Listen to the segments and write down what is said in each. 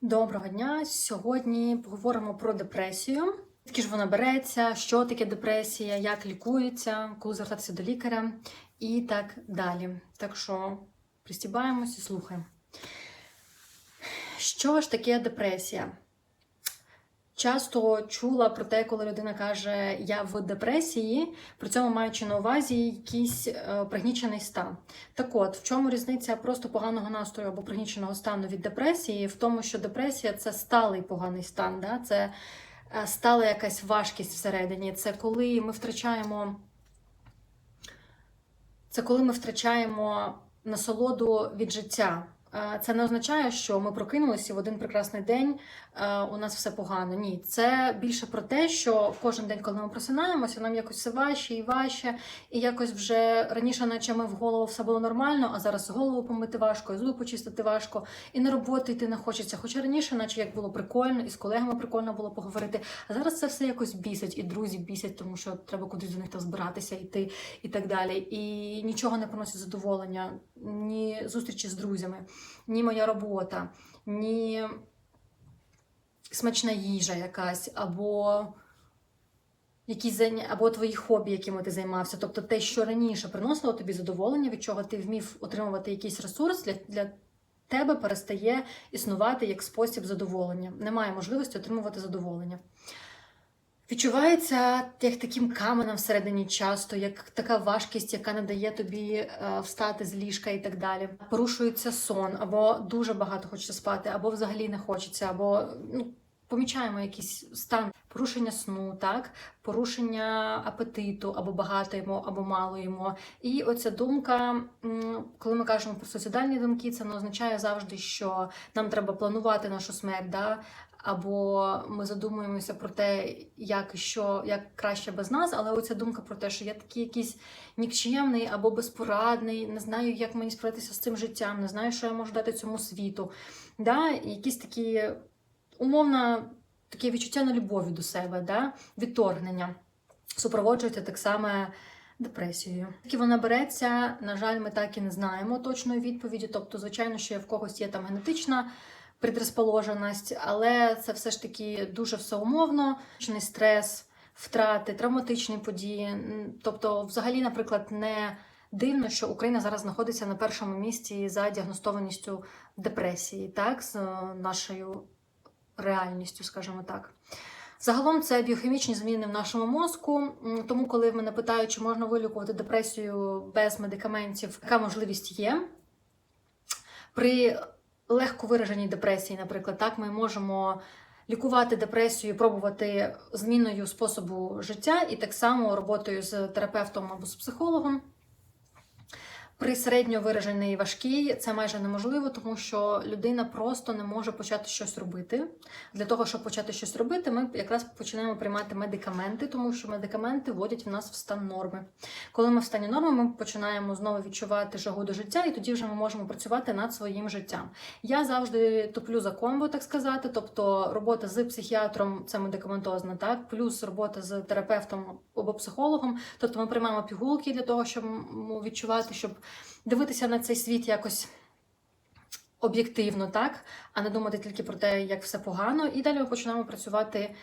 Доброго дня! Сьогодні поговоримо про депресію. Звідки ж вона береться, що таке депресія, як лікується, коли звертатися до лікаря і так далі. Так що пристібаємось і слухаємо. Що ж таке депресія? Часто чула про те, коли людина каже Я в депресії, при цьому маючи на увазі якийсь е, пригнічений стан. Так от, в чому різниця просто поганого настрою або пригніченого стану від депресії? В тому, що депресія це сталий поганий стан, да? це е, стала якась важкість всередині. Це коли ми втрачаємо. Це коли ми втрачаємо насолоду від життя. Це не означає, що ми прокинулися в один прекрасний день е, у нас все погано. Ні, це більше про те, що кожен день, коли ми просинаємося, нам якось все важче і важче, і якось вже раніше, наче ми в голову все було нормально, а зараз голову помити важко, і зуби почистити важко, і на роботу йти не хочеться. Хоча раніше, наче як було прикольно, і з колегами прикольно було поговорити. А зараз це все якось бісить, і друзі бісять, тому що треба кудись до них там збиратися, йти і так далі. І нічого не приносить задоволення, ні зустрічі з друзями ні моя робота, ні смачна їжа якась, або якісь заня... або твої хобі, якими ти займався. Тобто те, що раніше приносило тобі задоволення, від чого ти вмів отримувати якийсь ресурс для, для тебе перестає існувати як спосіб задоволення. Немає можливості отримувати задоволення. Відчувається як таким каменем всередині часто, як така важкість, яка не дає тобі е, встати з ліжка і так далі. Порушується сон, або дуже багато хочеться спати, або взагалі не хочеться, або ну, помічаємо якийсь стан порушення сну, так, порушення апетиту, або багато йому, або мало йому. І оця думка, коли ми кажемо про суїцидальні думки, це не означає завжди, що нам треба планувати нашу смерть. Да? Або ми задумуємося про те, як що як краще без нас, але оця думка про те, що я такий якийсь нікчемний або безпорадний, не знаю, як мені справитися з цим життям, не знаю, що я можу дати цьому світу. Да? Якісь такі умовно таке відчуття нелюбові до себе, да? відторгнення супроводжується так само депресією. Як вона береться, на жаль, ми так і не знаємо точної відповіді. Тобто, звичайно, що в когось є там генетична предрозположеність, але це все ж таки дуже все умовно, стрес, втрати, травматичні події. Тобто, взагалі, наприклад, не дивно, що Україна зараз знаходиться на першому місці за діагностованістю депресії, так, з е, нашою реальністю, скажімо так. Загалом це біохімічні зміни в нашому мозку. Тому, коли мене питають, чи можна вилікувати депресію без медикаментів, така можливість є. При легко вираженій депресії, наприклад, так ми можемо лікувати депресію, пробувати зміною способу життя і так само роботою з терапевтом або з психологом. При середньо вираженій важкій це майже неможливо, тому що людина просто не може почати щось робити. Для того, щоб почати щось робити, ми якраз починаємо приймати медикаменти, тому що медикаменти вводять в нас в стан норми. Коли ми в стані норми, ми починаємо знову відчувати жагу до життя, і тоді вже ми можемо працювати над своїм життям. Я завжди топлю за комбо, так сказати. Тобто робота з психіатром це медикаментозна, так, плюс робота з терапевтом або психологом. Тобто ми приймаємо пігулки для того, щоб відчувати, щоб дивитися на цей світ якось об'єктивно, так, а не думати тільки про те, як все погано. І далі ми починаємо працювати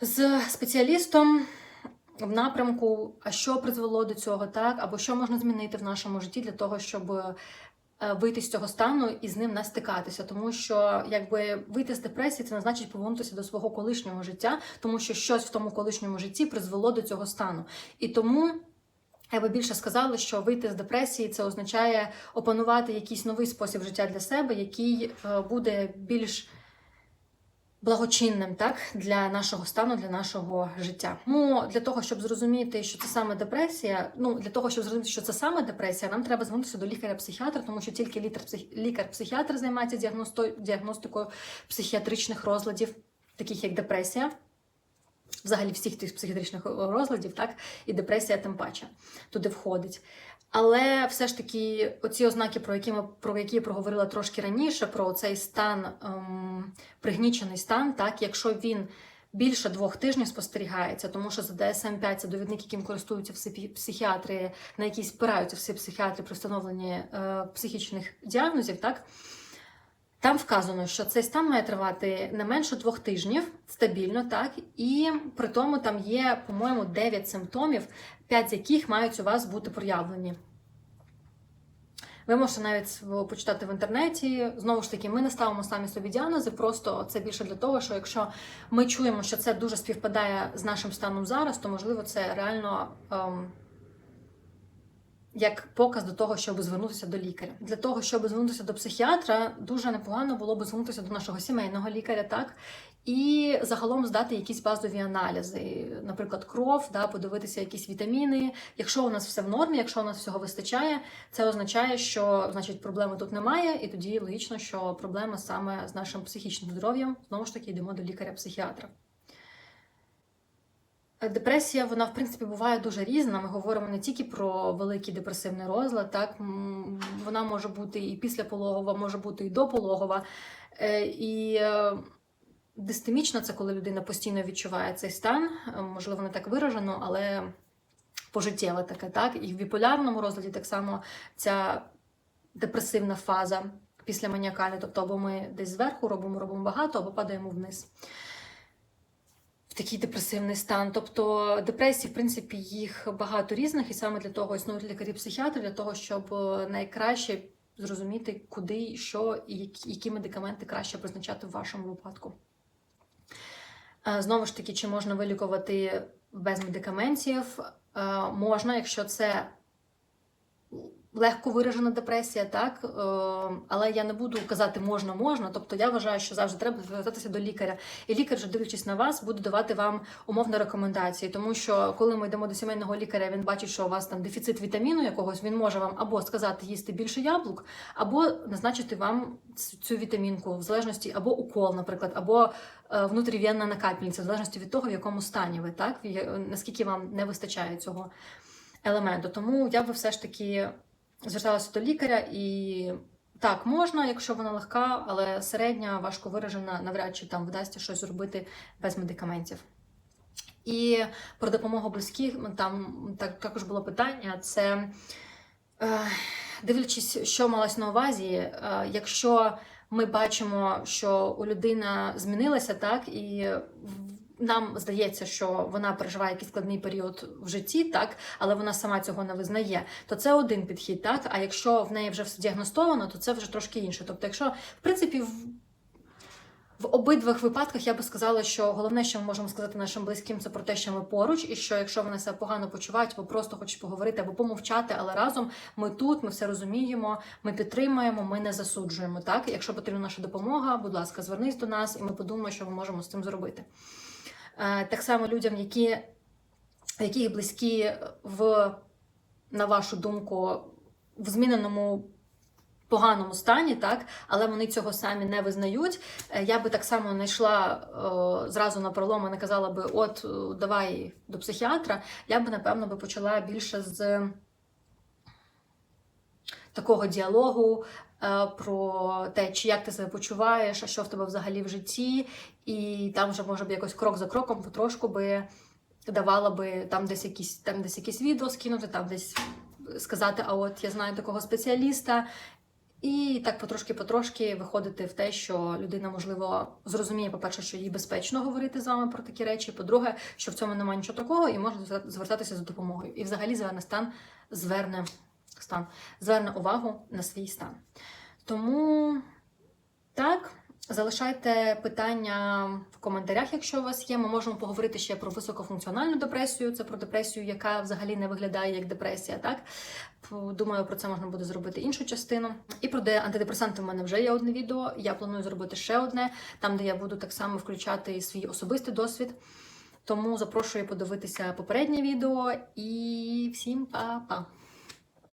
з спеціалістом в напрямку, а що призвело до цього, так, або що можна змінити в нашому житті для того, щоб е, вийти з цього стану і з ним не стикатися. Тому що якби вийти з депресії, це не значить повернутися до свого колишнього життя, тому що щось в тому колишньому житті призвело до цього стану. І тому. Я би більше сказала, що вийти з депресії це означає опанувати якийсь новий спосіб життя для себе, який е, буде більш благочинним так, для нашого стану, для нашого життя. Ну, для того, щоб зрозуміти, що це саме депресія, ну для того, щоб зрозуміти, що це саме депресія, нам треба звернутися до лікаря-психіатра, тому що тільки лікар-псих- лікар-психіатр займається діагностикою психіатричних розладів, таких як депресія взагалі всіх тих психіатричних розладів, так, і депресія тим паче туди входить. Але все ж таки, оці ознаки, про які ми про які я проговорила трошки раніше, про цей стан, ем, пригнічений стан, так, якщо він більше двох тижнів спостерігається, тому що за DSM-5 це довідник, яким користуються всі психіатри, на який спираються всі психіатри при встановленні е, психічних діагнозів, так. Там вказано, що цей стан має тривати не менше двох тижнів стабільно, так і при тому там є, по-моєму, 9 симптомів, 5 з яких мають у вас бути проявлені. Ви можете навіть почитати в інтернеті. Знову ж таки, ми не ставимо самі собі діагнози, просто це більше для того, що якщо ми чуємо, що це дуже співпадає з нашим станом зараз, то можливо це реально. Ем, як показ до того, щоб звернутися до лікаря. Для того, щоб звернутися до психіатра, дуже непогано було б звернутися до нашого сімейного лікаря, так і загалом здати якісь базові аналізи, наприклад, кров, да, подивитися якісь вітаміни. Якщо у нас все в нормі, якщо у нас всього вистачає, це означає, що значить проблеми тут немає, і тоді логічно, що проблема саме з нашим психічним здоров'ям знову ж таки йдемо до лікаря-психіатра. Депресія, вона в принципі буває дуже різна. Ми говоримо не тільки про великий депресивний розлад, так вона може бути і післяпологова, може бути і допологова. Е, і е, дистемічна це коли людина постійно відчуває цей стан, е, можливо, не так виражено, але пожиттєве таке, так. І в біполярному розладі так само ця депресивна фаза після маніакалі, тобто або ми десь зверху робимо, робимо багато, або падаємо вниз такий депресивний стан. Тобто депресії, в принципі, їх багато різних, і саме для того існують лікарі-психіатри, для того, щоб е, найкраще зрозуміти, куди, що і які медикаменти краще призначати в вашому випадку. Е, знову ж таки, чи можна вилікувати без медикаментів? Е, можна, якщо це легко виражена депресія, так е, але я не буду казати можна, можна. Тобто я вважаю, що завжди треба звертатися до лікаря. І лікар, вже дивлячись на вас, буде давати вам умовні рекомендації. Тому що коли ми йдемо до сімейного лікаря, він бачить, що у вас там дефіцит вітаміну якогось, він може вам або сказати їсти більше яблук, або назначити вам цю вітамінку в залежності або укол, наприклад, або е, внутрів'янна накапельниця, в залежності від того, в якому стані ви так наскільки вам не вистачає цього елементу. Тому я би все ж таки зверталася до лікаря, і так, можна, якщо вона легка, але середня, важко виражена, навряд чи там вдасться щось зробити без медикаментів. І про допомогу близьких там так, також було питання: це е, дивлячись, що малось на увазі, е, якщо ми бачимо, що у людина змінилася, так і нам здається, що вона переживає якийсь складний період в житті, так, але вона сама цього не визнає, то це один підхід, так. А якщо в неї вже все діагностовано, то це вже трошки інше. Тобто, якщо в принципі в. В обидвих випадках я би сказала, що головне, що ми можемо сказати нашим близьким, це про те, що ми поруч, і що якщо вони себе погано почувають, або просто хочуть поговорити або помовчати, але разом ми тут, ми все розуміємо, ми підтримуємо, ми не засуджуємо. Так, якщо потрібна наша допомога, будь ласка, звернись до нас, і ми подумаємо, що ми можемо з цим зробити. Е, так само людям, які, які близькі в, на вашу думку, в зміненому. Поганому стані, так, але вони цього самі не визнають. Е, я би так само не йшла о, зразу на пролом і не казала би, от давай до психіатра. Я би, напевно, би почала більше з такого діалогу е, про те, чи як ти себе почуваєш, а що в тебе взагалі в житті, і там вже може б якось крок за кроком, потрошку би давала би там десь якісь там десь якісь відео скинути, там десь сказати, а от я знаю такого спеціаліста. І так потрошки-потрошки виходити в те, що людина, можливо, зрозуміє, по-перше, що їй безпечно говорити з вами про такі речі. По-друге, що в цьому немає нічого такого, і можна звертатися за допомогою. І взагалі зверне стан зверне стан, зверне увагу на свій стан. Тому так. Залишайте питання в коментарях, якщо у вас є. Ми можемо поговорити ще про високофункціональну депресію. Це про депресію, яка взагалі не виглядає як депресія. Так думаю, про це можна буде зробити іншу частину. І про де антидепресанти в мене вже є одне відео. Я планую зробити ще одне, там де я буду так само включати свій особистий досвід. Тому запрошую подивитися попереднє відео і всім па-па!